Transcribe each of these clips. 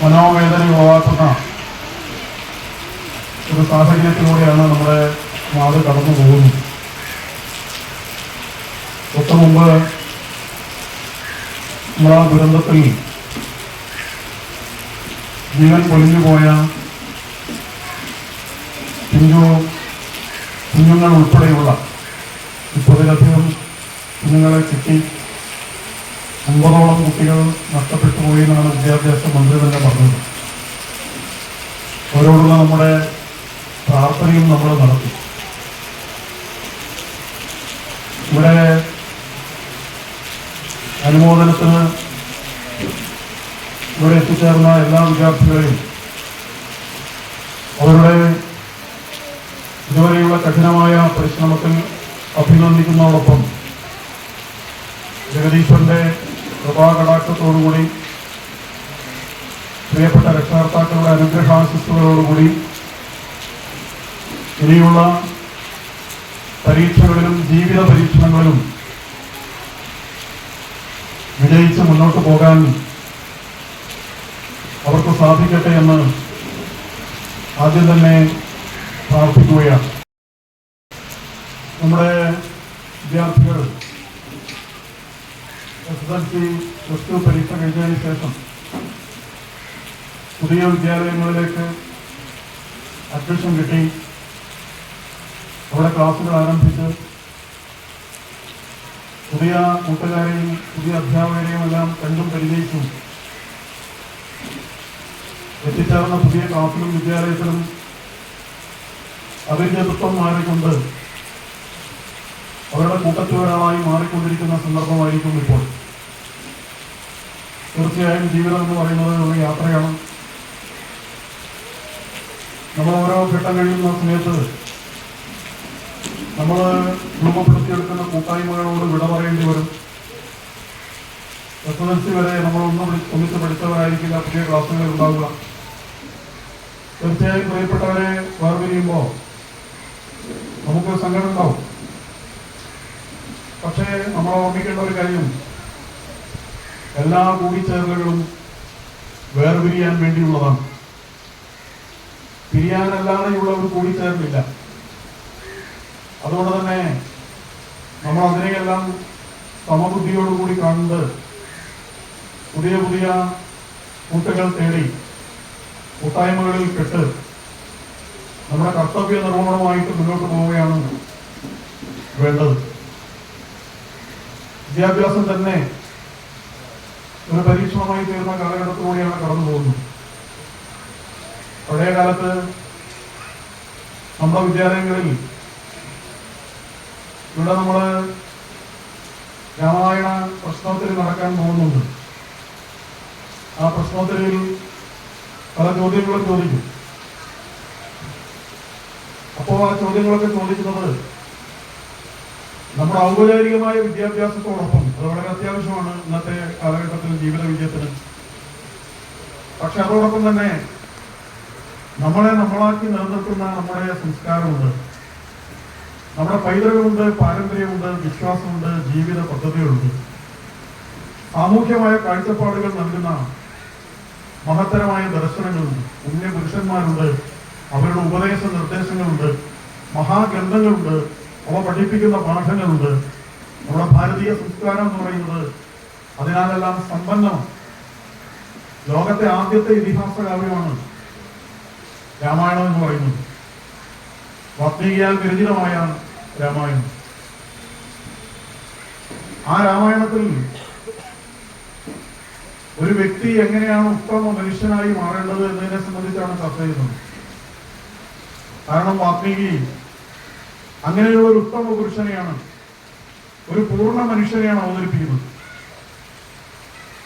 മനോവേദന ഉളവാക്കുന്ന ഒരു സാഹചര്യത്തിലൂടെയാണ് നമ്മുടെ നാട് കടന്നു പോകുന്നത്. തൊട്ടു മുമ്പ് നമ്മളാ ദുരന്തത്തിൽ ജീവൻ പൊലിഞ്ഞു പോയ പിഞ്ചു കുഞ്ഞുങ്ങൾ ഉൾപ്പെടെയുള്ള മുപ്പതിലധികം കുഞ്ഞുങ്ങളെ കിട്ടി. അമ്പതോളം കുട്ടികൾ നഷ്ടപ്പെട്ടു പോയി എന്നാണ് വിദ്യാഭ്യാസ മന്ത്രി തന്നെ പറഞ്ഞത്. അവരോടുള്ള നമ്മുടെ പ്രാർത്ഥനയും നമ്മൾ നടത്തി. ഇവിടെ അനുമോദനത്തിന് ഇവിടെ എത്തിച്ചേർന്ന എല്ലാ വിദ്യാർത്ഥികളെയും അവരുടെ ഇതുവരെയുള്ള കഠിനമായ പരിശ്രമത്തിൽ അഭിനന്ദിക്കുന്നതോടൊപ്പം ജഗദീശ്വരന്റെ കൃപാകടാക്ഷത്തോടുകൂടി പ്രിയപ്പെട്ട രക്ഷകർത്താക്കളുടെ അനുഗ്രഹാശിസ്സുകളോടുകൂടി ഇനിയുള്ള പരീക്ഷകളിലും ജീവിത പരീക്ഷണങ്ങളിലും വിജയിച്ച് മുന്നോട്ട് പോകാൻ അവർക്ക് സാധിക്കട്ടെ എന്ന് ആദ്യം തന്നെ പ്രാർത്ഥിക്കുകയാണ്. നമ്മുടെ വിദ്യാർത്ഥികൾ S L C plus two പരീക്ഷ കഴിഞ്ഞതിന് ശേഷം പുതിയ വിദ്യാലയങ്ങളിലേക്ക് അഡ്മിഷൻ കിട്ടി. അവിടെ ക്ലാസ്സുകൾ ആരംഭിച്ച്. പുതിയ കൂട്ടുകാരെയും പുതിയ അധ്യാപകരെയും എല്ലാം കണ്ടും പരിചയിച്ചും എത്തിച്ചേർന്ന പുതിയ ക്ലാസ്സിലും വിദ്യാലയത്തിലും അപരിചിതത്വം മാറിക്കൊണ്ട് അവരുടെ കൂട്ടത്തിൽ ഒരാളായി മാറിക്കൊണ്ടിരിക്കുന്ന സന്ദർഭമായിരിക്കും ഇപ്പോൾ. തീർച്ചയായും ജീവിതം എന്ന് പറയുന്നത് ഒരു യാത്രയാണ്. നമ്മൾ ഓരോ ഘട്ടം കഴിയുന്ന സമയത്ത് നമ്മൾ രൂപപ്പെടുത്തിയെടുക്കുന്ന കൂട്ടായ്മകളോട് വിട പറയേണ്ടി വരും. എസ് എൽ സി വരെ നമ്മൾ ഒന്ന് ഒന്നിച്ച് പഠിച്ചവരായിരിക്കില്ല പുതിയ ക്ലാസ്സുകളിൽ ഉണ്ടാവുക. തീർച്ചയായും പ്രിയപ്പെട്ടവരെ വേർപിരിയുമ്പോൾ നമുക്ക് സങ്കടം ഉണ്ടാവും. പക്ഷേ നമ്മൾ ഓർമ്മിക്കേണ്ട ഒരു കാര്യം എല്ലാ കൂടിച്ചേരലുകളും വേർപിരിയാൻ വേണ്ടിയുള്ളതാണ്. പിരിയാനല്ലാതെയുള്ള ഒരു കൂടിച്ചേരലില്ല അതുകൊണ്ട് തന്നെ നമ്മൾ അതിനെയെല്ലാം സമബുദ്ധിയോടുകൂടി കണ്ട് പുതിയ പുതിയ കൂട്ടുകൾ തേടി കൂട്ടായ്മകളിൽ പെട്ട് നമ്മുടെ കർത്തവ്യ നിർവഹണമായിട്ട് മുന്നോട്ട് പോവുകയാണ് വേണ്ടത്. വിദ്യാഭ്യാസം തന്നെ ഒരു പരീക്ഷണമായി തീർന്ന കാലഘട്ടത്തിലൂടെയാണ് കടന്നു പോകുന്നത്. പഴയ കാലത്ത് നമ്മുടെ വിദ്യാലയങ്ങളിൽ ഇവിടെ നമ്മൾ രാമായണ പ്രശ്നോത്തരി നടക്കാൻ പോകുന്നുണ്ട്. ആ പ്രശ്നോത്തരിയിൽ പല ചോദ്യങ്ങളും ചോദിക്കും. അപ്പോ ആ ചോദ്യങ്ങളൊക്കെ ചോദിക്കുന്നത് നമ്മുടെ ഔപചാരികമായ വിദ്യാഭ്യാസത്തോടൊപ്പം അത് വളരെ അത്യാവശ്യമാണ് ഇന്നത്തെ കാലഘട്ടത്തിൽ ജീവിത വിജയത്തിന്. പക്ഷെ അതോടൊപ്പം തന്നെ നമ്മളെ നമ്മളാക്കി നിലനിർത്തുന്ന നമ്മുടെ സംസ്കാരമുണ്ട്. നമ്മുടെ പൈതൃകമുണ്ട് പാരമ്പര്യമുണ്ട് വിശ്വാസമുണ്ട് ജീവിത പദ്ധതികളുണ്ട്. സാമൂഹ്യമായ കാഴ്ചപ്പാടുകൾ നൽകുന്ന മഹത്തരമായ ദർശനങ്ങളുണ്ട്. പുണ്യ പുരുഷന്മാരുണ്ട് അവരുടെ ഉപദേശ നിർദ്ദേശങ്ങളുണ്ട് മഹാഗ്രന്ഥങ്ങളുണ്ട് അവ പഠിപ്പിക്കുന്ന പാഠങ്ങളുണ്ട്. നമ്മുടെ ഭാരതീയ സംസ്കാരം എന്ന് പറയുന്നത് അതിനാലെല്ലാം സമ്പന്നമാണ് ലോകത്തെ ആദ്യത്തെ ഇതിഹാസ കാവ്യമാണ് രാമായണം എന്ന് പറയുന്നത്. വാത്മീകിയാൽ വിരചിതമായ രാമായണം. ആ രാമായണത്തിൽ ഒരു വ്യക്തി എങ്ങനെയാണ് ഉത്തമ മനുഷ്യനായി മാറേണ്ടത് എന്നതിനെ സംബന്ധിച്ചാണ് ചർച്ച ചെയ്യുന്നത്. കാരണം വാത്മീകി അങ്ങനെയുള്ള ഒരു ഉത്തമ പുരുഷനെയാണ് ഒരു പൂർണ മനുഷ്യനെയാണ് അവതരിപ്പിക്കുന്നത്.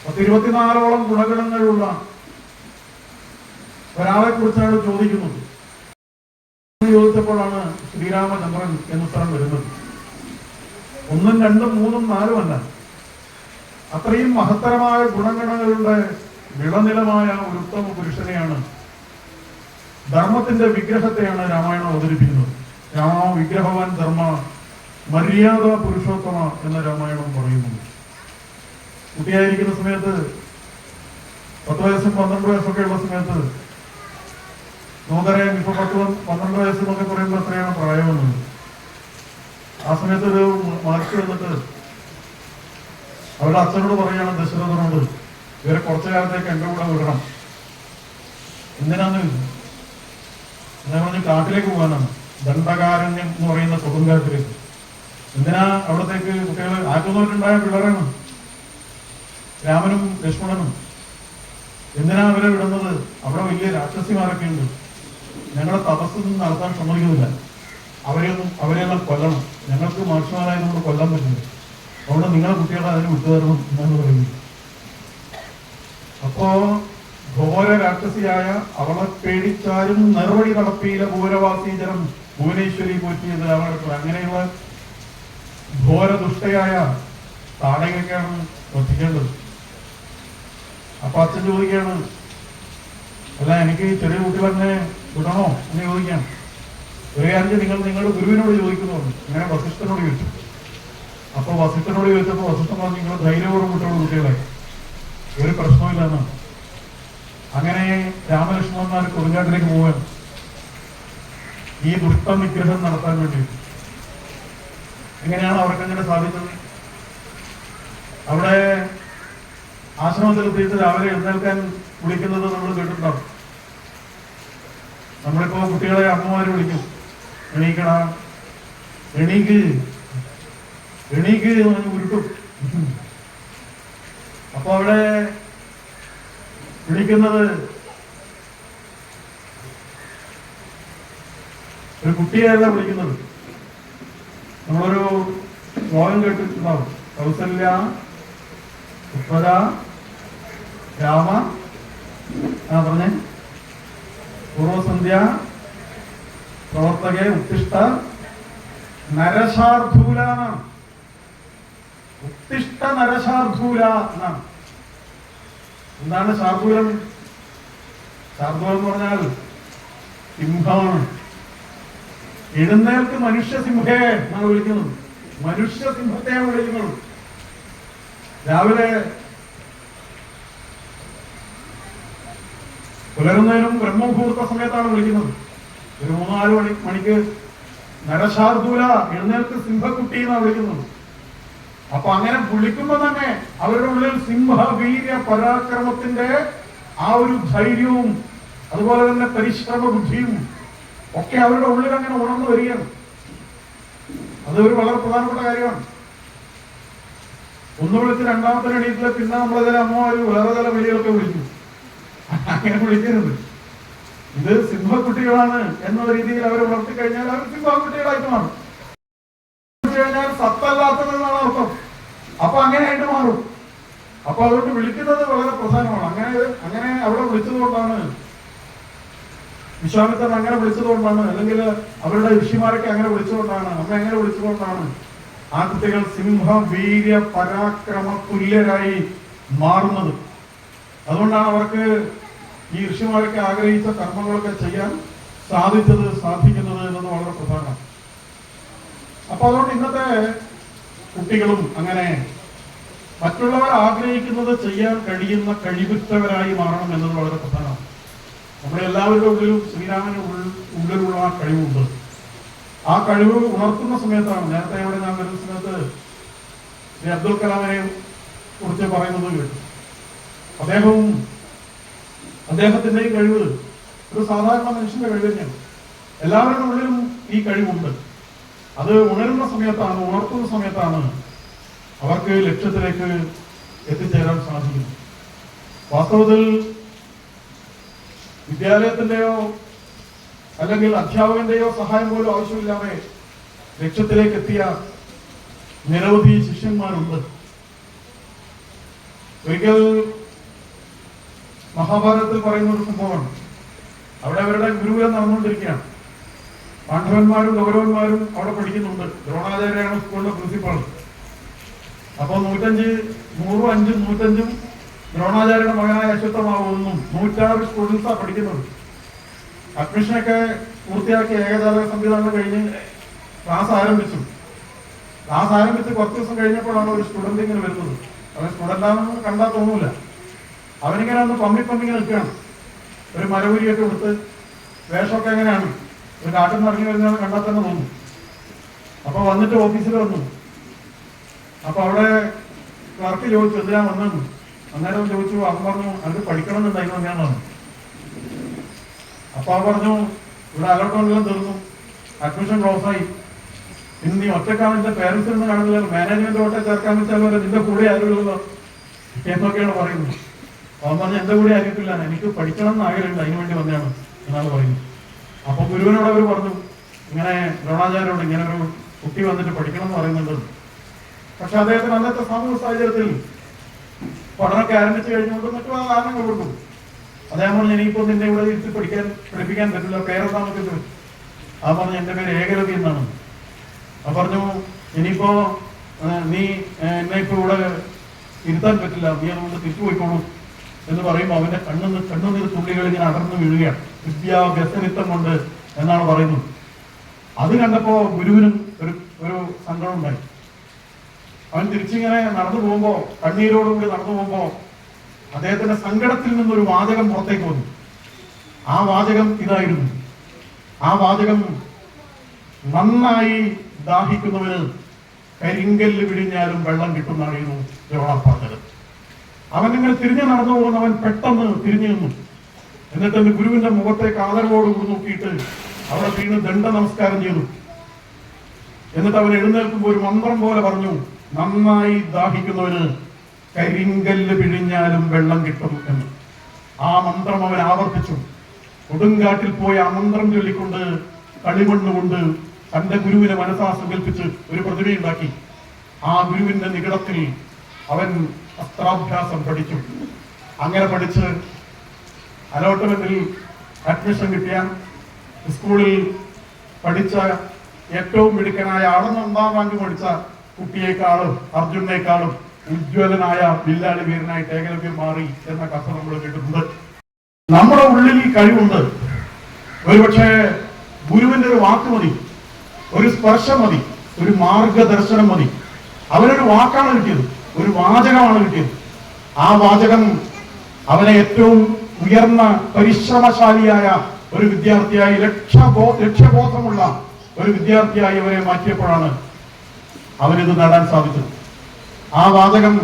പത്തിരുപത്തിനാലോളം ഗുണഗണങ്ങളുള്ള ഒരാളെ കുറിച്ചാണ് ചോദിക്കുന്നത്. ചോദിച്ചപ്പോഴാണ് ശ്രീരാമചന്ദ്രൻ എന്ന സ്ഥലം വരുന്നത്. ഒന്നും രണ്ടും മൂന്നും നാലും അല്ല. അത്രയും മഹത്തരമായ ഗുണഗണങ്ങളുടെ വിളനിലമായ ഒരു ഉത്തമ പുരുഷനെയാണ് ധർമ്മത്തിന്റെ വിഗ്രഹത്തെയാണ് രാമായണം അവതരിപ്പിക്കുന്നത്. രാമ വിഗ്രഹവാൻ ധർമ്മ മര്യാദ പുരുഷോത്തമ എന്ന രാമായണം പറയുന്നു. കുട്ടിയായിരിക്കുന്ന സമയത്ത് പത്ത് വയസ്സും പന്ത്രണ്ട് വയസ്സൊക്കെ ഉള്ള സമയത്ത് നമുക്കറിയാം ഇപ്പൊ പത്ത് പന്ത് പന്ത്രണ്ട് വയസ്സ് എന്നൊക്കെ പറയുമ്പോൾ എത്രയാണ് പ്രായമെന്ന്. ആ സമയത്ത് ഒരു മാർക്ക് വന്നിട്ട് അവരുടെ അച്ഛനോട് പറയുകയാണ് ദശരഥനോട് ഇവരെ കുറച്ചു കാലത്തേക്ക് എന്റെ കൂടെ വിടണം. എന്തിനാന്ന്? ഞാൻ പറഞ്ഞു കാട്ടിലേക്ക് പോകാനാണ്. ദണ്ഡകാരണ്യം എന്ന് പറയുന്ന കൊടുങ്കാട്ടിലേക്ക് എന്തിനാ അവിടത്തേക്ക് കുട്ടികൾ ആക്കുന്നവരുണ്ടായ പിള്ളേരാണ്? രാമനും ലക്ഷ്മണനും. എന്തിനാ അവരെ വിടുന്നത്? അവിടെ വലിയ രാക്ഷസിമാരൊക്കെ ഉണ്ട്. ഞങ്ങളെ നിന്ന് നടത്താൻ സമ്മതിക്കുന്നില്ല. അവരെയൊന്നും അവരെയെല്ലാം കൊല്ലണം. ഞങ്ങൾക്ക് മനുഷ്യന്മാരായതുകൊണ്ട് കൊല്ലാൻ പറ്റില്ല. അതുകൊണ്ട് നിങ്ങളെ കുട്ടികളെ അതിന് വിട്ടുതരണം എന്നാണ് പറയുന്നത്. അപ്പോ ഘോര രാക്ഷസിയായ അവളെ പേടിച്ചാരും നെറുവടി നടത്തിയില്ല ഭൂരവാസീജനം ഭുവനേശ്വരി പോറ്റിയത് അവർക്ക് അങ്ങനെയുള്ള ഘോരദുഷ്ടയായ താടകയ്ക്കാണ് ശ്രദ്ധിക്കേണ്ടത് അപ്പൊ അച്ഛൻ ചോദിക്കുകയാണ് അല്ല എനിക്ക് ചെറിയ കുട്ടികളെന്നെ വിടണോ? എന്ന് ചോദിക്കാം ഒരേ അഞ്ച് നിങ്ങൾ നിങ്ങളുടെ ഗുരുവിനോട് ചോദിക്കുന്നുണ്ട് ഇങ്ങനെ വസിഷ്ഠനോട് ചോദിച്ചു. അപ്പൊ വസിഷ്ഠനോട് ചോദിച്ചപ്പോ വസിഷ്ഠൻ പറഞ്ഞു നിങ്ങൾ ധൈര്യപൂർവം വിട്ടോളൂ കുട്ടികളെ. ഒരു പ്രശ്നമില്ലെന്നാണ് അങ്ങനെ രാമലക്ഷ്മണന്മാർ കൊടുങ്കാട്ടിലേക്ക് പോവാൻ ഈ ദുഷ്ട നിഗ്രഹം നടത്താൻ വേണ്ടി എങ്ങനെയാണ് അവർക്ക് അങ്ങനെ സാധിച്ചത്? അവിടെ ആശ്രമത്തിൽ എത്തിയിട്ട് രാവിലെ എഴുന്നേൽക്കാൻ വിളിക്കുന്നത് നമ്മൾ കേട്ടിട്ടുണ്ടാവും. നമ്മളിപ്പോ കുട്ടികളെ അമ്മമാര് വിളിക്കും. എണീക്കണ എണീക്ക് എണീക്ക് എന്ന് ഉരുട്ടും. അപ്പൊ അവിടെ വിളിക്കുന്നത് ഒരു കുട്ടിയല്ല വിളിക്കുന്നത്. നമ്മളൊരു ശ്ലോകം കേട്ടിട്ടുണ്ടാവും കൗസല്യ ഉപ്പത രാമ. ആ പറഞ്ഞേ. പൂർവസന്ധ്യ പ്രവർത്തകെ ഉത്തിഷ്ഠ നരശാർധൂല എന്നാണ്. ഉത്തിഷ്ഠ നരശാർധൂല എന്നാണ്. എന്താണ് ശാർദൂലം? ശാർദൂലം എന്ന് പറഞ്ഞാൽ സിംഹമാണ്. എഴുന്നേൽക്ക് മനുഷ്യ സിംഹേ എന്നാണ് വിളിക്കുന്നത്. മനുഷ്യ സിംഹത്തെയാണ് വിളിക്കുന്നത് രാവിലെ പുലരുന്നതിനും ബ്രഹ്മമുഹൂർത്ത സമയത്താണ് വിളിക്കുന്നത്. ഒരു മൂന്നാൽ മണി മണിക്ക് നരശാർദൂല എഴുന്നേൽക്ക് സിംഹക്കുട്ടി എന്നാണ് വിളിക്കുന്നത്. അപ്പൊ അങ്ങനെ വിളിക്കുമ്പോ തന്നെ അവരുടെ ഉള്ളിൽ സിംഹവീര്യ പരാക്രമത്തിന്റെ ആ ഒരു ധൈര്യവും അതുപോലെ തന്നെ പരിശ്രമ ബുദ്ധിയും ഒക്കെ അവരുടെ ഉള്ളിൽ അങ്ങനെ ഉണർന്നു വരികയാണ്. അത് ഒരു വളരെ പ്രധാനപ്പെട്ട കാര്യമാണ്. ഒന്ന് വിളിച്ച് രണ്ടാമത്തെ എണീറ്റിൽ പിന്നെ നമ്മളെ ചില അമ്മമാര് വേറെ ചില വിളികളൊക്കെ വിളിക്കും. അങ്ങനെ വിളിക്കരുത്. ഇത് സിംഹക്കുട്ടികളാണ് എന്ന രീതിയിൽ അവർ വളർത്തി കഴിഞ്ഞാൽ അവർ സിംഹക്കുട്ടികളായിട്ട് വിളിച്ചു കഴിഞ്ഞാൽ സത്തല്ലാത്തതെന്നാണ് അർത്ഥം. അപ്പൊ അങ്ങനെയായിട്ട് മാറും. അപ്പൊ അതുകൊണ്ട് വിളിക്കുന്നത് വളരെ പ്രധാനമാണ്. അങ്ങനെ അങ്ങനെ അവിടെ വിളിച്ചത് കൊണ്ടാണ് വിശ്വാമിത്രൻ അങ്ങനെ വിളിച്ചതുകൊണ്ടാണ് അല്ലെങ്കിൽ അവരുടെ ഋഷിമാരൊക്കെ അങ്ങനെ വിളിച്ചുകൊണ്ടാണ് അമ്മ എങ്ങനെ വിളിച്ചുകൊണ്ടാണ് ആ കുട്ടികൾ സിംഹ വീര്യ പരാക്രമ തുല്യരായി മാറുന്നത്. അതുകൊണ്ടാണ് അവർക്ക് ഈ ഋഷിമാരൊക്കെ ആഗ്രഹിച്ച കർമ്മങ്ങളൊക്കെ ചെയ്യാൻ സാധിച്ചത് സാധിക്കുന്നത് എന്നത് വളരെ പ്രധാനമാണ്. അപ്പൊ അതുകൊണ്ട് ഇന്നത്തെ കുട്ടികളും അങ്ങനെ മറ്റുള്ളവർ ആഗ്രഹിക്കുന്നത് ചെയ്യാൻ കഴിയുന്ന കഴിവുറ്റവരായി മാറണം എന്നത് വളരെ പ്രധാനമാണ്. നമ്മുടെ എല്ലാവരുടെ ഉള്ളിലും ശ്രീരാമന് ഉള്ളിലുള്ള ആ കഴിവുണ്ട്. ആ കഴിവ് ഉണർത്തുന്ന സമയത്താണ് നേരത്തെ അവിടെ ഞാൻ വരുന്ന സമയത്ത് ശ്രീ അബ്ദുൽ കലാമിനെ കുറിച്ച് പറയുന്നത് കേട്ടു. അദ്ദേഹവും ഈ കഴിവ് ഒരു സാധാരണ മനുഷ്യന്റെ കഴിവ് തന്നെയാണ്. എല്ലാവരുടെ ഉള്ളിലും ഈ കഴിവുണ്ട്. അത് ഉണരുന്ന സമയത്താണ് ഉണർത്തുന്ന സമയത്താണ് അവർക്ക് ലക്ഷ്യത്തിലേക്ക് എത്തിച്ചേരാൻ സാധിക്കുന്നത്. വാസ്തവത്തിൽ വിദ്യാലയത്തിന്റെയോ അല്ലെങ്കിൽ അധ്യാപകന്റെയോ സഹായം പോലും ആവശ്യമില്ലാതെ ലക്ഷ്യത്തിലേക്ക് എത്തിയ നിരവധി ശിഷ്യന്മാരുണ്ട്. ഒരിക്കൽ മഹാഭാരതത്തിൽ പറയുന്ന ഒരു സംഭവമാണ്. അവിടെ അവരുടെ ഗുരുകുലം നടന്നുകൊണ്ടിരിക്കുകയാണ്. പാണ്ഡവന്മാരും ഗൗരവന്മാരും അവിടെ പഠിക്കുന്നുണ്ട്. ദ്രോണാചാര്യാണ് സ്കൂളിലെ പ്രിൻസിപ്പാൾ. അപ്പൊ നൂറ്റഞ്ച് നൂറും അഞ്ചും നൂറ്റഞ്ചും ദ്രോണാചാര്യയുടെ മകനായ അശ്വത്ഥമാവുമെന്നും നൂറ്റാറ് സ്റ്റുഡൻസാണ് പഠിക്കുന്നത് അഡ്മിഷനൊക്കെ പൂർത്തിയാക്കി ഏകജാലക സംവിധാനം കഴിഞ്ഞ് ക്ലാസ് ആരംഭിച്ചു. ക്ലാസ് ആരംഭിച്ച് കുറച്ച് ദിവസം കഴിഞ്ഞപ്പോഴാണ് ഒരു സ്റ്റുഡന്റ് ഇങ്ങനെ വരുന്നത്. അവൻ സ്റ്റുഡന്റ് ആണെന്ന് കണ്ടാൽ തോന്നൂല. അവനിങ്ങനെ ഒന്ന് പമ്മി പമ്മിങ്ങനെ നിൽക്കുകയാണ്. ഒരു മരവുരിയൊക്കെ കൊടുത്ത് വേഷമൊക്കെ എങ്ങനെയാണ്? ഒരു കാട്ടിൽ നിന്ന് ഇറങ്ങി വരുന്നതാണ് കണ്ടാൽ തന്നെ തോന്നും. അപ്പൊ വന്നിട്ട് ഓഫീസിൽ വന്നു. അപ്പൊ അവിടെ ക്ലർക്ക് ചോദിച്ചു എന്തിനാ വന്നെന്ന് അന്നേരം ചോദിച്ചു അവൻ പറഞ്ഞു അത് പഠിക്കണമെന്നുണ്ടായിരുന്നു ഞാൻ പറഞ്ഞു. അപ്പൊ അവൻ പറഞ്ഞു ഇവിടെ അലോട്ട്മെന്റെല്ലാം തീർന്നു. അഡ്മിഷൻ ക്ലോസ് ആയി ഇന്ന് നീ ഒറ്റക്കാണ് നിന്റെ പേരൻസ് ഒന്നും കാണുന്നില്ല മാനേജ്മെന്റ് ഓട്ടെ ചേർക്കാൻ വെച്ചാൽ നിന്റെ കൂടെ ആരുമില്ലല്ലോ? എന്നൊക്കെയാണ് പറയുന്നത്. അവൻ പറഞ്ഞു എന്റെ കൂടെ ആയിരിക്കില്ല എനിക്ക് പഠിക്കണം എന്ന് ആഗ്രഹമുണ്ട് അതിനു വേണ്ടി വന്നതാണ്. എന്നാണ് പറയുന്നത്. അപ്പൊ ഗുരുവിനോട് അവർ പറഞ്ഞു ഇങ്ങനെ ദ്രോണാചാര്യോട് ഇങ്ങനെ ഒരു കുട്ടി വന്നിട്ട് പഠിക്കണം എന്ന് പറയുന്നുണ്ട്. പക്ഷെ അദ്ദേഹത്തിന് അന്നത്തെ സാമൂഹ്യ സാഹചര്യത്തിൽ പഠനമൊക്കെ ആരംഭിച്ചു കഴിഞ്ഞുകൊണ്ട് മറ്റു കാരണങ്ങൾ കൊടുക്കും. അദ്ദേഹം പറഞ്ഞു ഇനിയിപ്പോ നിന്നെ ഇവിടെ ഇരുത്തി പഠിക്കാൻ പഠിപ്പിക്കാൻ പറ്റില്ല പേരെന്താന്നൊക്കെ ചോദിച്ചു ആ പറഞ്ഞു എന്റെ പേര് ഏകലവ്യ എന്നാണ്. ആ പറഞ്ഞു ഇനിയിപ്പോ നീ എന്നെ ഇപ്പൊ ഇവിടെ ഇരുത്താൻ പറ്റില്ല നീ അതുകൊണ്ട് തിരിച്ചു പോയിക്കോളൂ എന്ന് പറയുമ്പോൾ അവന്റെ കണ്ണുന്ന് കണ്ണുനീർ തുള്ളികൾ ഇങ്ങനെ അടർന്നു വീഴുകയാണ്. വിദ്യാഭ്യസനിത്തം കൊണ്ട് എന്നാണ് പറയുന്നത്. അത് കണ്ടപ്പോ ഗുരുവിനും ഒരു ഒരു സങ്കടം ഉണ്ടായി. അവൻ തിരിച്ചിങ്ങനെ നടന്നു പോകുമ്പോ കണ്ണീരോടുകൂടി നടന്നു പോകുമ്പോ അദ്ദേഹത്തിന്റെ സങ്കടത്തിൽ നിന്നൊരു വാചകം പുറത്തേക്ക് വന്നു. ആ വാചകം ഇതായിരുന്നു. ആ വാചകം നന്നായി ദാഹിക്കുന്നവന് കരിങ്കല്ല് വിഴിഞ്ഞാലും വെള്ളം കിട്ടുന്നതായിരുന്നു ദ്രോണ പറഞ്ഞത്. അവൻ ഇങ്ങനെ തിരിഞ്ഞു നടന്നു പോകുന്നവൻ പെട്ടെന്ന് തിരിഞ്ഞു നിന്നു. എന്നിട്ട് എന്റെ ഗുരുവിന്റെ മുഖത്തേക്ക് ആദരവോടുകൂടി നോക്കിയിട്ട് അവിടെ വീണ് ദണ്ഡ നമസ്കാരം ചെയ്തു. എന്നിട്ട് അവൻ എഴുന്നേൽക്കുമ്പോൾ ഒരു മന്ത്രം പോലെ പറഞ്ഞു നന്നായി ദാഹിക്കുന്നവന് കരിങ്കല്ല് പിഴിഞ്ഞാലും വെള്ളം കിട്ടും എന്ന്. ആ മന്ത്രം അവൻ ആവർത്തിച്ചു. കൊടുങ്കാട്ടിൽ പോയി ആ മന്ത്രം ചൊല്ലിക്കൊണ്ട് കളിമണ്ണുകൊണ്ട് തന്റെ ഗുരുവിനെ മനസ്സാ സങ്കല്പിച്ച് ഒരു പ്രതിമയുണ്ടാക്കി. ആ ഗുരുവിന്റെ നികടത്തിൽ അവൻ അസ്ത്രാഭ്യാസം പഠിച്ചു. അങ്ങനെ പഠിച്ച് അലോട്ട്മെന്റിൽ അഡ്മിഷൻ കിട്ടിയ സ്കൂളിൽ പഠിച്ച ഏറ്റവും മിടുക്കനായ ആളെന്ന് ഒന്നാം റാങ്ക് പഠിച്ച കുട്ടിയേക്കാളും അർജുനേക്കാളും ഉജ്ജ്വലനായ വില്ലാളി വീരനായി ഏകലവ്യം മാറി എന്ന കഥ നമ്മൾ കേട്ടിട്ടുണ്ട്. നമ്മുടെ ഉള്ളിൽ ഈ കഴിവുണ്ട്. ഒരുപക്ഷെ ഗുരുവിന്റെ ഒരു വാക്ക് മതി ഒരു സ്പർശം മതി ഒരു മാർഗദർശനം മതി. അവനൊരു വാക്കാണ് കിട്ടിയത് ഒരു വാചകമാണ് കിട്ടിയത്. ആ വാചകം അവനെ ഏറ്റവും ഉയർന്ന പരിശ്രമശാലിയായ ഒരു വിദ്യാർത്ഥിയായി ലക്ഷ്യബോ ലക്ഷ്യബോധമുള്ള ഒരു വിദ്യാർത്ഥിയായി അവരെ മാറ്റിയപ്പോഴാണ് അവനിത് നേടാൻ സാധിച്ചു. ആ വാചകം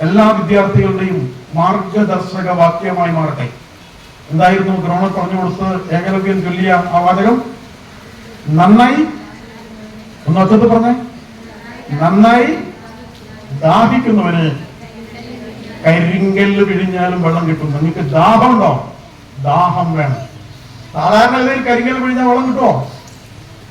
എല്ലാ വിദ്യാർത്ഥികളുടെയും മാർഗദർശക വാക്യമായി മാറട്ടെ. എന്തായിരുന്നു ദ്രോണ പറഞ്ഞു കൊടുത്ത് ഏകലവ്യൻ ചൊല്ലിയ ആ വാചകം? നന്നായി. ഒന്ന് അച്ഛത്ത് പറഞ്ഞേ. നന്നായി. ദാഹിക്കുന്നവന് കരിങ്കല്ല് പിഴിഞ്ഞാലും വെള്ളം കിട്ടും. നിങ്ങൾക്ക് ദാഹം ഉണ്ടോ ദാഹം വേണം. സാധാരണ ഗതിയിൽ പിഴിഞ്ഞാൽ വെള്ളം കിട്ടുമോ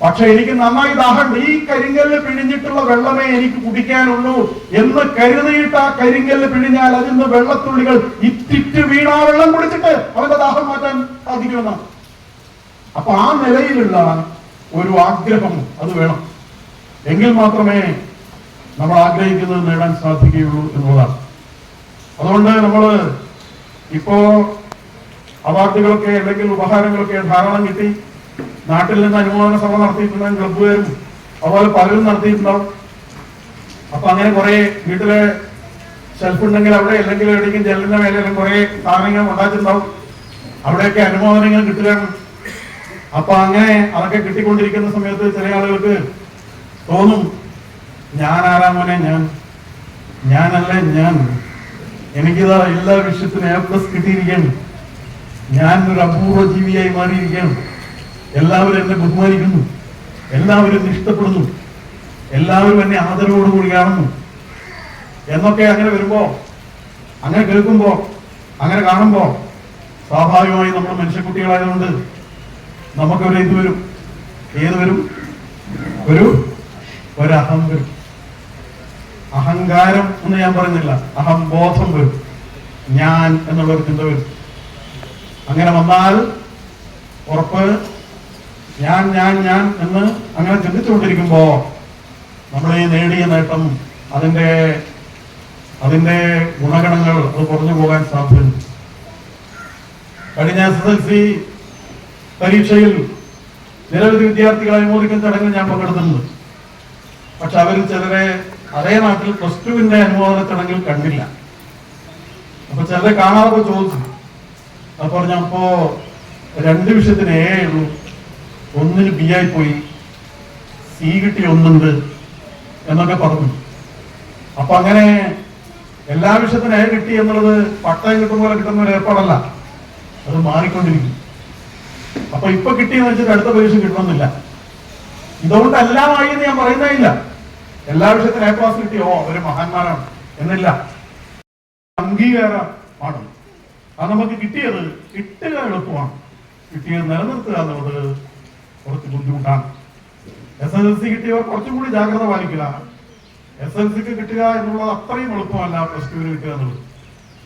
പക്ഷെ എനിക്ക് നന്നായി ദാഹം. ഈ കരിങ്കല്ല് പിഴിഞ്ഞിട്ടുള്ള വെള്ളമേ എനിക്ക് കുടിക്കാനുള്ളൂ എന്ന് കരുതിയിട്ട് ആ കരിങ്കല്ല് പിഴിഞ്ഞാൽ അതിൽ നിന്ന് വെള്ളത്തുള്ളികൾ ഇത്തിറ്റ് വീണ വെള്ളം കുടിച്ചിട്ട് അവന്റെ ദാഹം മാറ്റാൻ സാധിക്കുമെന്നാണ് അപ്പൊ ആ നിലയിലുള്ള ഒരു ആഗ്രഹം അത് വേണം. എങ്കിൽ മാത്രമേ നമ്മൾ ആഗ്രഹിക്കുന്നത് നേടാൻ സാധിക്കുകയുള്ളൂ എന്നുള്ളതാണ്. അതുകൊണ്ട് നമ്മൾ ഇപ്പോ അവാർഡുകളൊക്കെ അല്ലെങ്കിൽ ഉപഹാരങ്ങളൊക്കെ ധാരാളം കിട്ടി. നാട്ടിൽ നിന്ന് അനുമോദന സഭ നടത്തിയിട്ടുണ്ടെങ്കിൽ ക്ലബ്ബുകാരും അതുപോലെ പലരും നടത്തിയിട്ടുണ്ടാവും. അപ്പൊ അങ്ങനെ കുറെ വീട്ടിലെ ഷെൽഫ് ഉണ്ടെങ്കിൽ അവിടെ അല്ലെങ്കിൽ എവിടെയെങ്കിലും ജനലിന്റെ മേലെല്ലാം കുറെ സാധനങ്ങൾ ഉണ്ടാക്കിയിട്ടുണ്ടാവും അവിടെയൊക്കെ അനുമോദനങ്ങൾ കിട്ടുകയാണ്. അപ്പൊ അങ്ങനെ അതൊക്കെ കിട്ടിക്കൊണ്ടിരിക്കുന്ന സമയത്ത് ചില ആളുകൾക്ക് തോന്നും ഞാൻ ആരാമോനെ ഞാൻ. ഞാനല്ല ഞാൻ. എനിക്കിതാ എല്ലാ വിഷയത്തിനും എ പ്ലസ് കിട്ടിയിരിക്കുകയാണ്. ഞാൻ ഒരു അപൂർവ ജീവിയായി മാറിയിരിക്കുകയാണ്. എല്ലാവരും എന്നെ ബഹുമാനിക്കുന്നു. എല്ലാവരും എന്നെ ഇഷ്ടപ്പെടുന്നു. എല്ലാവരും എന്നെ ആദരവോടുകൂടി കാണുന്നു. എന്നൊക്കെ അങ്ങനെ വരുമ്പോ അങ്ങനെ കേൾക്കുമ്പോ അങ്ങനെ കാണുമ്പോ സ്വാഭാവികമായി നമ്മൾ മനുഷ്യക്കുട്ടികളായതുകൊണ്ട് നമുക്കൊരു ഇത് വരും? ഏത് വരും? ഒരു ഒരഹം വരും. അഹങ്കാരം എന്ന് ഞാൻ പറയുന്നില്ല. അഹംബോധം വരും. ഞാൻ എന്നുള്ള ഒരു ചിന്ത വരും. അങ്ങനെ വന്നാൽ ഉറപ്പ് ഞാൻ ഞാൻ ഞാൻ എന്ന് അങ്ങനെ ചിന്തിച്ചുകൊണ്ടിരിക്കുമ്പോ നമ്മൾ നേടിയ നേട്ടം അതിന്റെ അതിന്റെ ഗുണഗണങ്ങൾ അത് കുറഞ്ഞു പോകാൻ സാധ്യതയുണ്ട്. കഴിഞ്ഞ എസ് എസ് എൽ സി പരീക്ഷയിൽ നിരവധി വിദ്യാർത്ഥികളെ അനുമോദിക്കുന്ന ചടങ്ങിൽ ഞാൻ പങ്കെടുത്തിട്ടുണ്ട്. പക്ഷെ അവരിൽ ചിലരെ അതേ നാട്ടിൽ പ്ലസ് ടുവിന്റെ അനുമോദന ചടങ്ങിൽ കണ്ടില്ല. അപ്പൊ ചിലരെ കാണാതെ ചോദിച്ചു. അപ്പോൾ പറഞ്ഞപ്പോ രണ്ട് വിഷയത്തിന് ഏ ഉള്ളൂ. ഒന്നിന് ബി ആയി പോയി. സി കിട്ടി ഒന്നുണ്ട് എന്നൊക്കെ പറഞ്ഞു. അപ്പൊ അങ്ങനെ എല്ലാ വിഷയത്തിനും എ കിട്ടി എന്നുള്ളത് പട്ടയം കിട്ടുന്ന പോലെ കിട്ടുന്ന ഒരു ഏർപ്പാടല്ല. അത് മാറിക്കൊണ്ടിരിക്കും. അപ്പൊ ഇപ്പൊ കിട്ടിയെന്ന് വെച്ചിട്ട് അടുത്ത പരീക്ഷ കിട്ടണമെന്നില്ല. എല്ലാമായി എന്ന് ഞാൻ പറയുന്നേ ഇല്ല. എല്ലാ വിഷയത്തിനും എ ക്ലാസ് ഓ അവർ മഹാന്മാരാണ്. എന്നില്ല. അംഗീകാരമാണ് അത് നമുക്ക് കിട്ടിയത് കിട്ടുക എളുപ്പമാണ്. കിട്ടിയത് നിലനിർത്തുക എന്നുള്ളത് കുറച്ച് ബുദ്ധിമുട്ടാണ്. എസ് എൽ സി കിട്ടിയവർ കുറച്ചും കൂടി ജാഗ്രത പാലിക്കുക എസ് എൽ സിക്ക് കിട്ടുക എന്നുള്ളത് അത്രയും എളുപ്പമല്ല പ്ലസ് ടുവിന് കിട്ടുക എന്നുള്ളത്.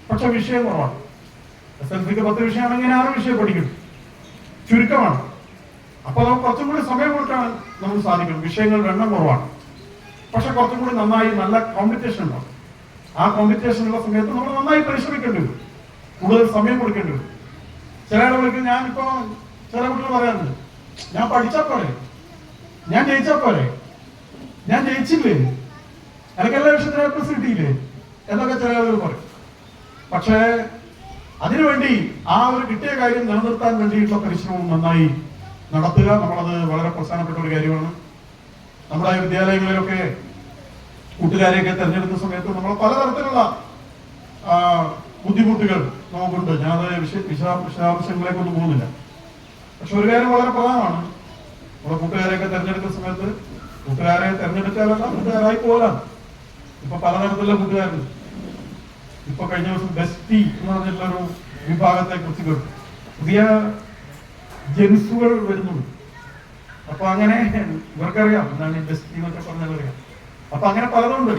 പക്ഷെ വിഷയം കുറവാണ്. എസ് എൽ സിക്ക് പത്ത് വിഷയമാണെങ്കിൽ ആറ് വിഷയം പഠിക്കും. ചുരുക്കമാണ്. അപ്പോൾ നമുക്ക് കുറച്ചും കൂടി സമയം കൊടുക്കാൻ നമുക്ക് സാധിക്കും. വിഷയങ്ങളുടെ എണ്ണം കുറവാണ്. പക്ഷെ കുറച്ചും കൂടി നന്നായി നല്ല കോമ്പറ്റീഷൻ ഉണ്ടാവും. ആ കോമ്പറ്റീഷൻ ഉള്ള സമയത്ത് നമ്മൾ നന്നായി പരിശ്രമിക്കേണ്ടി വരും. കൂടുതൽ സമയം കൊടുക്കേണ്ടി വരും. ചില ആളുകൾക്ക് ഞാനിപ്പോ ചില കുട്ടികൾ പറയാറുണ്ട് ഞാൻ പഠിച്ചാ പോരെ? ഞാൻ ജയിച്ചാ പോരെ? ഞാൻ ജയിച്ചില്ലേ? എനിക്ക് എല്ലാ വിഷയത്തിനും എ പ്ലസ് കിട്ടിയില്ലേ? എന്നൊക്കെ ചില ആളുകൾ പറയും. പക്ഷേ അതിനുവേണ്ടി ആ ഒരു കിട്ടിയ കാര്യം നിലനിർത്താൻ വേണ്ടിയിട്ടുള്ള പരിശ്രമം നന്നായി നടത്തുക. നമ്മളത് വളരെ പ്രധാനപ്പെട്ട ഒരു കാര്യമാണ്. നമ്മുടെ വിദ്യാലയങ്ങളിലൊക്കെ കൂട്ടുകാരെയൊക്കെ തിരഞ്ഞെടുത്ത സമയത്ത് നമ്മൾ പലതരത്തിലുള്ള ബുദ്ധിമുട്ടുകൾ നമുക്കുണ്ട്. ഞാനത് വിശ കൊണ്ട് പോകുന്നില്ല. പക്ഷെ ഒരു കാര്യം വളരെ പ്രധാനമാണ്. നമ്മുടെ കൂട്ടുകാരെയൊക്കെ തെരഞ്ഞെടുക്കുന്ന സമയത്ത് കൂട്ടുകാരെ തെരഞ്ഞെടുക്കാനല്ല കൂട്ടുകാരായി പോകാം ഇപ്പൊ പലതരത്തിലുള്ള കൂട്ടുകാരുണ്ട്. ഇപ്പൊ കഴിഞ്ഞ ദിവസം ബെസ്റ്റി എന്ന് പറഞ്ഞിട്ടുള്ള ഒരു വിഭാഗത്തെ കുറിച്ച് പുതിയ ജെൻസുകൾ വരുന്നുണ്ട്. അപ്പൊ അങ്ങനെ ഇവർക്കറിയാം എന്താണ് ഈ ബെസ്റ്റി എന്നൊക്കെ പറഞ്ഞാൽ അപ്പൊ അങ്ങനെ പലതുണ്ട്.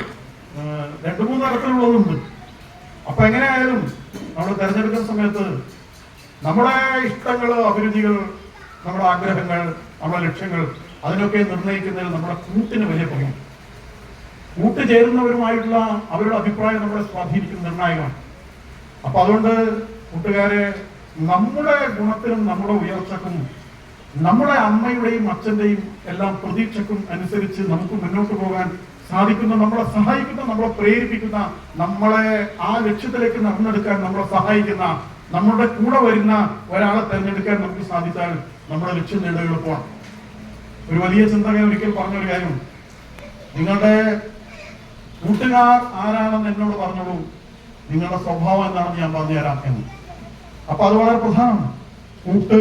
രണ്ടു മൂന്ന് തരത്തിലുള്ളതുണ്ട്. അപ്പൊ എങ്ങനെയായാലും നമ്മൾ തെരഞ്ഞെടുക്കുന്ന സമയത്ത് നമ്മുടെ ഇഷ്ടങ്ങൾ അഭിരുചികൾ നമ്മുടെ ആഗ്രഹങ്ങൾ നമ്മുടെ ലക്ഷ്യങ്ങൾ അതിനൊക്കെ നിർണയിക്കുന്നതിൽ നമ്മുടെ കൂട്ടിന് വലിയ പങ്കാണ് കൂട്ടുചേരുന്നവരുമായിട്ടുള്ള അവരുടെ അഭിപ്രായം നമ്മളെ സ്വാധീനിക്കുന്ന നിർണായകമാണ്. അപ്പൊ അതുകൊണ്ട് കൂട്ടുകാരെ നമ്മുടെ ഗുണത്തിനും നമ്മുടെ ഉയർച്ചക്കും നമ്മുടെ അമ്മയുടെയും അച്ഛന്റെയും എല്ലാം പ്രതീക്ഷക്കും അനുസരിച്ച് നമുക്ക് മുന്നോട്ട് പോകാൻ സാധിക്കുന്ന നമ്മളെ സഹായിക്കുന്ന നമ്മളെ പ്രേരിപ്പിക്കുന്ന നമ്മളെ ആ ലക്ഷ്യത്തിലേക്ക് നടന്നെടുക്കാൻ നമ്മളെ സഹായിക്കുന്ന നമ്മുടെ കൂടെ വരുന്ന ഒരാളെ തെരഞ്ഞെടുക്കാൻ നമുക്ക് സാധിച്ചാൽ നമ്മുടെ ലക്ഷ്യം നേടുക എളുപ്പമാണ് ഒരു വലിയ ചിന്തകൻ ഒരിക്കൽ പറഞ്ഞൊരു കാര്യം നിങ്ങളുടെ കൂട്ടുകാർ ആരാണെന്ന് എന്നോട് പറഞ്ഞോളൂ. നിങ്ങളുടെ സ്വഭാവം എന്താണെന്ന് ഞാൻ പറഞ്ഞു തരാം എന്ന്. അപ്പൊ അത് വളരെ പ്രധാനമാണ്. കൂട്ട്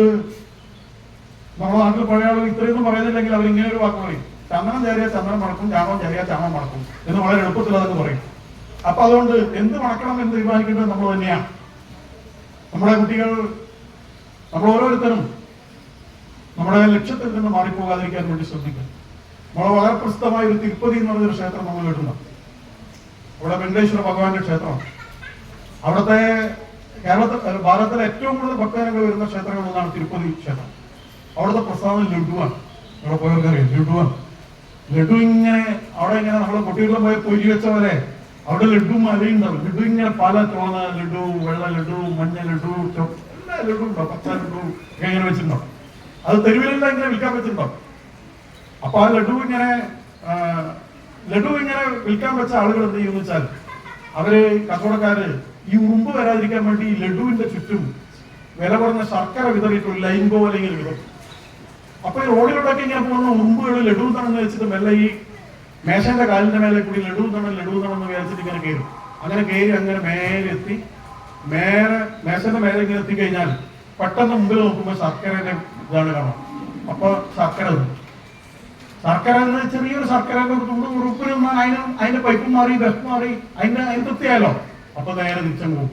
നമ്മുടെ നാട്ടിൽ പഴയ ആളുകൾ ഇത്രയൊന്നും പറയുന്നില്ലെങ്കിൽ അവർ ഇങ്ങനെ ഒരു വാക്ക് പറയും. ചന്ദനം ചേരിയ ചന്ദനം മണക്കും. ചാമം ചേരിയ ചാമം മണക്കും. എന്ന് വളരെ എളുപ്പത്തിൽ അതൊക്കെ പറയും. അപ്പൊ അതുകൊണ്ട് എന്ത് മണക്കണം എന്ന് തീരുമാനിക്കേണ്ടത് നമ്മൾ തന്നെയാണ്. നമ്മുടെ കുട്ടികൾ നമ്മൾ ഓരോരുത്തരും നമ്മുടെ ലക്ഷ്യത്തിൽ നിന്ന് മാറിപ്പോകാതിരിക്കാൻ വേണ്ടി ശ്രദ്ധിക്കും നമ്മളെ വളരെ പ്രസിദ്ധമായ ഒരു തിരുപ്പതി എന്ന് പറഞ്ഞൊരു ക്ഷേത്രം നമ്മൾ കേട്ടുന്നു. അവിടെ വെങ്കടേശ്വര ഭഗവാന്റെ ക്ഷേത്രമാണ്. അവിടുത്തെ കേരളത്തിൽ ഭാരതത്തിലെ ഏറ്റവും കൂടുതൽ ഭക്തജനങ്ങൾ വരുന്ന ക്ഷേത്രങ്ങളിൽ ഒന്നാണ് തിരുപ്പതി ക്ഷേത്രം. അവിടുത്തെ പ്രസാദം ലഡുവാണ്. അവിടെ പോയവർക്കറിയാം ലഡുവാണ്. ലഡു ഇങ്ങനെ അവിടെ ഇങ്ങനെ നമ്മൾ കുട്ടികളിലും പോയി പൊരി വെച്ച പോലെ അവിടെ ലഡു മലയുണ്ടാവും ലഡു ഇങ്ങനെ പല ചോന്ന ലഡു വെള്ള ലഡു മഞ്ഞ ലഡു എല്ലാ ലഡു ഉണ്ടാവും. പച്ച ലഡു ഇങ്ങനെ വെച്ചിട്ടുണ്ടാവും. അത് തെരുവിലെല്ലാം ഇങ്ങനെ വിൽക്കാൻ വെച്ചിട്ടുണ്ടാവും അപ്പൊ ആ ലഡു ഇങ്ങനെ ലഡു ഇങ്ങനെ വിൽക്കാൻ വെച്ച ആളുകൾ എന്ത് ചെയ്യുന്ന വെച്ചാൽ അവർ കച്ചവടക്കാര് ഈ ഉറുമ്പ് വരാതിരിക്കാൻ വേണ്ടി ഈ ലഡുവിന്റെ ചുറ്റും വില കുറഞ്ഞ ശർക്കര വിതറിയിട്ട് ഒരു ലൈൻ പോലെ വിതറും. അപ്പൊ ഈ റോഡിലൂടെയൊക്കെ ഇങ്ങനെ പോകുന്ന ഉറുമ്പുകൾ ലഡു തണെന്ന് വെച്ചിട്ട് മെല്ലെ ഈ മേശന്റെ കാലിന്റെ മേലെ കൂടി ലഡു തമ്മിൽ ലഡു തമ്മിൽ എന്ന് വിചാരിച്ചിട്ട് ഇങ്ങനെ കയറും. അങ്ങനെ കയറി അങ്ങനെ മേലെ എത്തി. മേലെ മേശന്റെ മേലെ ഇങ്ങനെ എത്തിക്കഴിഞ്ഞാൽ പെട്ടെന്ന് മുമ്പിൽ നോക്കുമ്പോൾ ശർക്കരയുടെ ഇതാണ് കാണാം. അപ്പൊ ശർക്കര. ശർക്കര എന്ന് ചെറിയൊരു ശർക്കര തുണ്ട് ഉറുപ്പിന് അതിന് അതിന്റെ പൈപ്പ് മാറി ബസ് മാറി അതിന്റെ അതിന് തൃപ്തിയായല്ലോ. അപ്പൊ നേരെ നിച്ചം പോകും.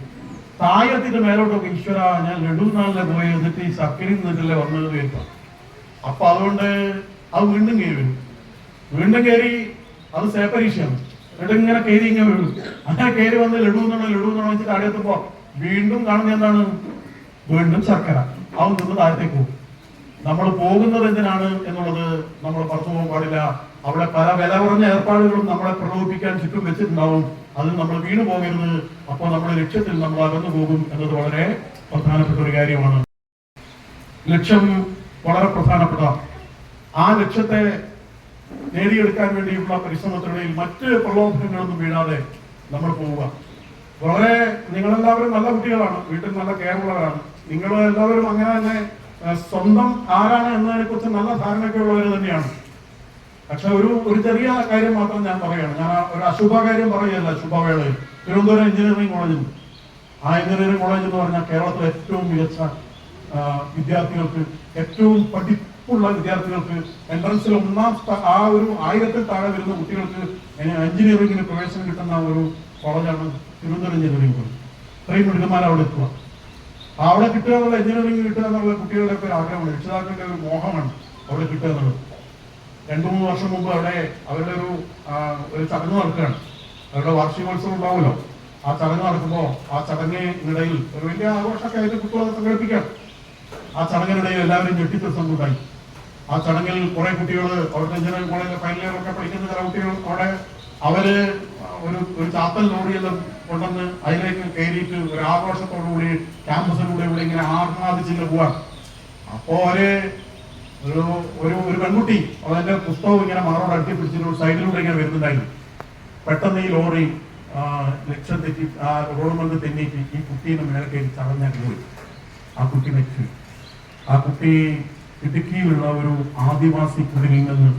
താഴത്തിന്റെ മേലോട്ടൊക്കെ ഈശ്വര ഞാൻ ലഡു നാളിലെ പോയി എന്നിട്ട് ഈ ശർക്കരയിൽ നിന്നിട്ടല്ലേ വന്നത് കേൾക്കാം. അപ്പൊ അതുകൊണ്ട് അത് വീണ്ടും കയറി വരും. വീണ്ടും കയറി അത് സേപ്പരീക്ഷയാണ്. എന്നിട്ട് ഇങ്ങനെ കയറി ഇങ്ങനെ വീഴും അങ്ങനെ കയറി വന്ന് ലഡു എന്നുള്ള ലഡു എന്നുള്ള വെച്ച് താഴെത്തുമ്പോ വീണ്ടും കാണുന്ന എന്താണ്? വീണ്ടും ശർക്കര. അവൻ നിന്ന് താഴത്തേക്ക് പോകും. നമ്മൾ പോകുന്നത് എന്തിനാണ് എന്നുള്ളത് നമ്മൾ പുറത്തു പോകാൻ പാടില്ല. അവിടെ പല വില കുറഞ്ഞ ഏർപ്പാടുകളും നമ്മളെ പ്രലോഭിപ്പിക്കാൻ ചുറ്റും വെച്ചിട്ടുണ്ടാവും. അതിൽ നമ്മൾ വീണു പോകരുത്. അപ്പോൾ നമ്മുടെ ലക്ഷ്യത്തിൽ നമ്മൾ അകന്നു പോകും എന്നത് വളരെ പ്രധാനപ്പെട്ട ഒരു കാര്യമാണ്. ലക്ഷ്യം വളരെ പ്രധാനപ്പെട്ട ആ ലക്ഷ്യത്തെ നേടിയെടുക്കാൻ വേണ്ടിയുള്ള പരിശ്രമത്തിനിടയിൽ മറ്റ് പ്രലോഭനങ്ങളൊന്നും വീഴാതെ നമ്മൾ പോവുക. വളരെ നിങ്ങളെല്ലാവരും നല്ല കുട്ടികളാണ്. വീട്ടിൽ നല്ല കെയറുള്ളവരാണ് നിങ്ങൾ എല്ലാവരും അങ്ങനെ തന്നെ സ്വന്തം ആരാണ് എന്നതിനെ കുറിച്ച് നല്ല ധാരണയൊക്കെ ഉള്ളവർ തന്നെയാണ്. പക്ഷെ ഒരു ഒരു ചെറിയ കാര്യം മാത്രം ഞാൻ പറയുകയാണ്. ഞാൻ ഒരു അശുഭ കാര്യം പറയുകയല്ല ശുഭവേളയിൽ. തിരുവനന്തപുരം എഞ്ചിനീയറിംഗ് കോളേജിൽ. ആ എഞ്ചിനീയറിംഗ് കോളേജ് എന്ന് പറഞ്ഞാൽ കേരളത്തിലെ ഏറ്റവും മികച്ച വിദ്യാർത്ഥികൾക്ക് ഏറ്റവും പഠിപ്പുള്ള വിദ്യാർത്ഥികൾക്ക് എൻട്രൻസിൽ ഒന്നാം ആ ഒരു ആയിരത്തിൽ താഴെ വരുന്ന കുട്ടികൾക്ക് എഞ്ചിനീയറിംഗിന് പ്രവേശനം കിട്ടുന്ന ഒരു കോളേജാണ് തിരുവനന്തപുരം എഞ്ചിനീയറിംഗ് കോളേജ് ഇത്രയും മിടുക്കന്മാർ അവിടെ എത്തുക. അവിടെ കിട്ടുക എന്നുള്ള എഞ്ചിനീയറിംഗ് കിട്ടുക എന്നുള്ള കുട്ടികളുടെ ഒക്കെ ഒരു ആഗ്രഹമാണ്. രക്ഷിതാക്കളുടെ ഒരു മോഹമാണ് അവിടെ കിട്ടുക എന്നുള്ളത്. രണ്ടു മൂന്ന് വർഷം മുമ്പ് അവിടെ അവരുടെ ഒരു ഒരു ചടങ്ങ് നടക്കുകയാണ്. അവരുടെ വാർഷികോത്സവം ഉണ്ടാവുമല്ലോ. ആ ചടങ്ങ് നടക്കുമ്പോൾ ആ ചടങ്ങിനിടയിൽ ഒരു വലിയ ആഘോഷമൊക്കെ ആയിട്ട് കുട്ടികളെ സംഘടിപ്പിക്കാം ആ ചടങ്ങിനിടയിൽ എല്ലാവരും ഞെട്ടിത്തസം ഉണ്ടായി ആ ചടങ്ങിൽ കുറെ കുട്ടികൾ അവിടുത്തെ എഞ്ചിനീയറിംഗ് കോളേജിലെ ഫൈനൽ ഇയർ ഒക്കെ പഠിക്കുന്ന ചില കുട്ടികൾ അവിടെ അവർ ഒരു ഒരു ചാത്തൽ ലോറിയെല്ലാം കൊണ്ടുവന്ന് അതിലേക്ക് കയറിയിട്ട് ഒരു ആഘോഷത്തോടുകൂടി ക്യാമ്പസിലൂടെ ഇവിടെ ഇങ്ങനെ ആഹ്ലാദിച്ചിട്ട് പോവാ. അപ്പോ അവർ ഒരു ഒരു ഒരു പെൺകുട്ടി അവന്റെ പുസ്തകം ഇങ്ങനെ മാറോട് അടുത്തി പിടിച്ചിട്ട് സൈഡിലൂടെ ഇങ്ങനെ വരുന്നുണ്ടായിരുന്നു പെട്ടെന്ന് ഈ ലോറി ലക്ഷം തെറ്റി ആ റോഡ് മന്ത് തെന്നിയിട്ട് ഈ കുട്ടീനെ മേലെ കയറി ചടഞ്ഞു പോയി. ആ കുട്ടി മരിച്ചു ആ കുട്ടി ഇടുക്കിയിലുള്ള ഒരു ആദിവാസി കുടിലിൽ നിന്ന്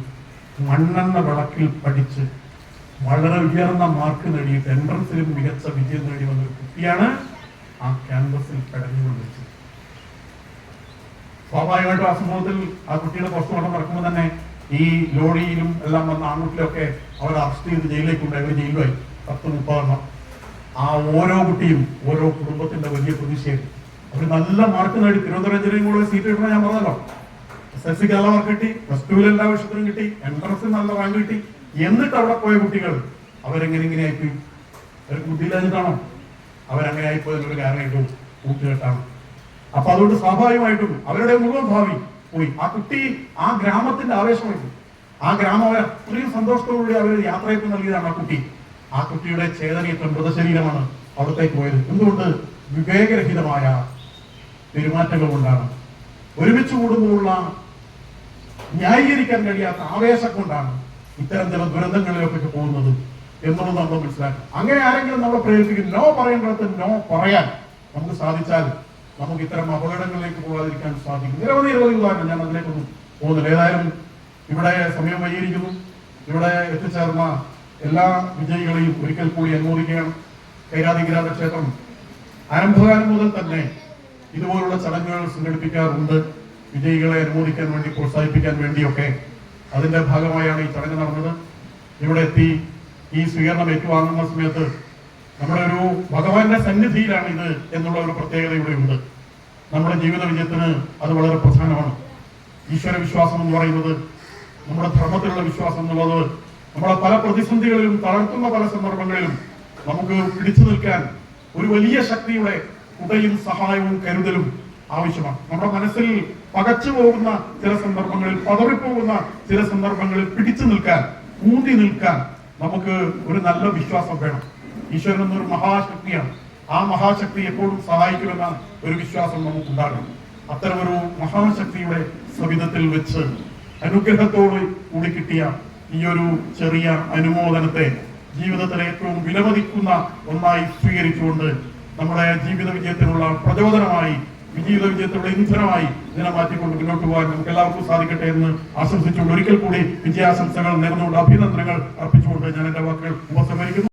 മണ്ണെണ്ണ വിളക്കിൽ പഠിച്ച് വളരെ ഉയർന്ന മാർക്ക് നേടിയിട്ട് എൻട്രൻസിലും മികച്ച വിജയം നേടി വന്ന ഒരു കുട്ടിയാണ് ആ ക്യാമ്പസിൽ പടഞ്ഞുകൊണ്ട് വെച്ചത് സ്വാഭാവികമായിട്ടും ആ സംഭവത്തിൽ ആ കുട്ടിയുടെ പോസ്റ്റ്മോർട്ടം നടക്കുമ്പോൾ തന്നെ ഈ ലോറിയിലും എല്ലാം വന്ന ആൺകുട്ടിയൊക്കെ അവർ അറസ്റ്റ് ചെയ്ത് ജയിലിലേക്ക് ഉണ്ടായി അവർ ജയിലുമായി പത്ത് മുപ്പതെണ്ണം. ആ ഓരോ കുട്ടിയും ഓരോ കുടുംബത്തിന്റെ വലിയ പ്രതീക്ഷയായിരുന്നു അവർ നല്ല മാർക്ക് നേടി. തിരുവനന്തപുരം ജില്ലയിൽ കൂടെ സീറ്റ് കിട്ടണം ഞാൻ പറഞ്ഞല്ലോ. എസ് എൽ സിക്ക് നല്ല മാർക്ക് കിട്ടി പ്ലസ് ടുവിൽ എല്ലാ വിഷയത്തിലും കിട്ടി എൻട്രൻസിൽ നല്ല റാങ്ക് കിട്ടി. എന്നിട്ട് അവിടെ പോയ കുട്ടികൾ അവരെങ്ങനെ ഇങ്ങനെ ആയിപ്പോയി അവർക്ക് ബുദ്ധിയില്ലാഞ്ഞിട്ടാണോ അവരങ്ങനെ ആയിപ്പോയതിനൊരു കാരണമായിട്ടും കൂട്ടുകെട്ടാണ്. അപ്പൊ അതുകൊണ്ട് സ്വാഭാവികമായിട്ടും അവരുടെ മുഴുവൻ ഭാവി പോയി. ആ കുട്ടി ആ ഗ്രാമത്തിന്റെ ആവേശമായിരുന്നു ആ ഗ്രാമം അവർ അത്രയും സന്തോഷത്തോടുകൂടി അവർ യാത്രയപ്പ് നൽകിയതാണ് ആ കുട്ടി. ആ കുട്ടിയുടെ ചേതനയറ്റ മൃതശരീരമാണ് അവിടത്തേക്ക് പോയത്. എന്തുകൊണ്ട്? വിവേകരഹിതമായ പെരുമാറ്റങ്ങൾ കൊണ്ടാണ് ഒരുമിച്ച് കൂടുമ്പോഴുള്ള ന്യായീകരിക്കാൻ കഴിയാത്ത ആവേശം കൊണ്ടാണ് ഇത്തരം ചില ദുരന്തങ്ങളിലേക്കൊക്കെ പോകുന്നത് എന്നുള്ളത് നമ്മൾ മനസ്സിലാക്കണം. അങ്ങനെ ആരെങ്കിലും നമ്മളെ പ്രേരിപ്പിക്കും. നോ പറയേണ്ടത് നോ പറയാൻ നമുക്ക് സാധിച്ചാൽ നമുക്ക് ഇത്തരം അപകടങ്ങളിലേക്ക് പോകാതിരിക്കാൻ സാധിക്കും. നിരവധി നിരവധി ഉദാഹരണം ഞാൻ അതിലേക്കൊന്നും പോകുന്നില്ല. ഏതായാലും ഇവിടെ സമയം വൈകിയിരിക്കുന്നു. ഇവിടെ എത്തിച്ചേർന്ന എല്ലാ വിജയികളെയും ഒരിക്കൽ കൂടി അനുമോദിക്കുകയാണ്. കൈരാതിഗ്രാമ ക്ഷേത്രം ആരംഭകാലം മുതൽ തന്നെ ഇതുപോലുള്ള ചടങ്ങുകൾ സംഘടിപ്പിക്കാറുണ്ട്. വിജയികളെ അനുമോദിക്കാൻ വേണ്ടി പ്രോത്സാഹിപ്പിക്കാൻ വേണ്ടിയൊക്കെ. അതിന്റെ ഭാഗമായാണ് ഈ ചടങ്ങ് നടന്നത്. ഇവിടെ എത്തി ഈ സ്വീകരണം ഏറ്റുവാങ്ങുന്ന സമയത്ത് നമ്മുടെ ഒരു ഭഗവാന്റെ സന്നിധിയിലാണ് ഇത് എന്നുള്ള ഒരു പ്രത്യേകത ഇവിടെ ഉണ്ട്. നമ്മുടെ ജീവിത വിജയത്തിന് അത് വളരെ പ്രധാനമാണ്. ഈശ്വര വിശ്വാസം എന്ന് പറയുന്നത് നമ്മുടെ ധർമ്മത്തിലുള്ള വിശ്വാസം എന്നുള്ളത് നമ്മളെ പല പ്രതിസന്ധികളിലും തളർത്തുന്ന പല സന്ദർഭങ്ങളിലും നമുക്ക് പിടിച്ചു നിൽക്കാൻ ഒരു വലിയ ശക്തിയുടെ കുടയും സഹായവും കരുതലും ആവശ്യമാണ്. നമ്മുടെ മനസ്സിൽ പകച്ചു പോകുന്ന ചില സന്ദർഭങ്ങളിൽ പതറിപ്പോകുന്ന ചില സന്ദർഭങ്ങളിൽ പിടിച്ചു നിൽക്കാൻ ഊന്തി നിൽക്കാൻ നമുക്ക് ഒരു നല്ല വിശ്വാസം വേണം. ഈശ്വരൻ എന്നൊരു മഹാശക്തിയാണ്. ആ മഹാശക്തി എപ്പോഴും സഹായിക്കുമെന്ന ഒരു വിശ്വാസം നമുക്ക് ഉണ്ടാകണം അത്തരമൊരു മഹാശക്തിയുടെ സവിധത്തിൽ വെച്ച് അനുഗ്രഹത്തോട് കൂടി കിട്ടിയ ഈ ഒരു ചെറിയ അനുമോദനത്തെ ജീവിതത്തിലെ ഏറ്റവും വിലമതിക്കുന്ന ഒന്നായി സ്വീകരിച്ചുകൊണ്ട് നമ്മുടെ ജീവിത വിജയത്തിനുള്ള പ്രചോദനമായി ജീവിത വിജയത്തിനുള്ള ഇന്ധനമായി ഇതിനെ മാറ്റിക്കൊണ്ട് മുന്നോട്ട് പോകാൻ നമുക്ക് എല്ലാവർക്കും സാധിക്കട്ടെ എന്ന് ആശംസിച്ചുകൊണ്ട് ഒരിക്കൽ കൂടി വിജയാശംസകൾ നേർന്നുകൊണ്ട് അഭിനന്ദനങ്ങൾ അർപ്പിച്ചുകൊണ്ട് ഞാൻ എന്റെ വാക്കുകൾ ഉപസംഹരിക്കുന്നു.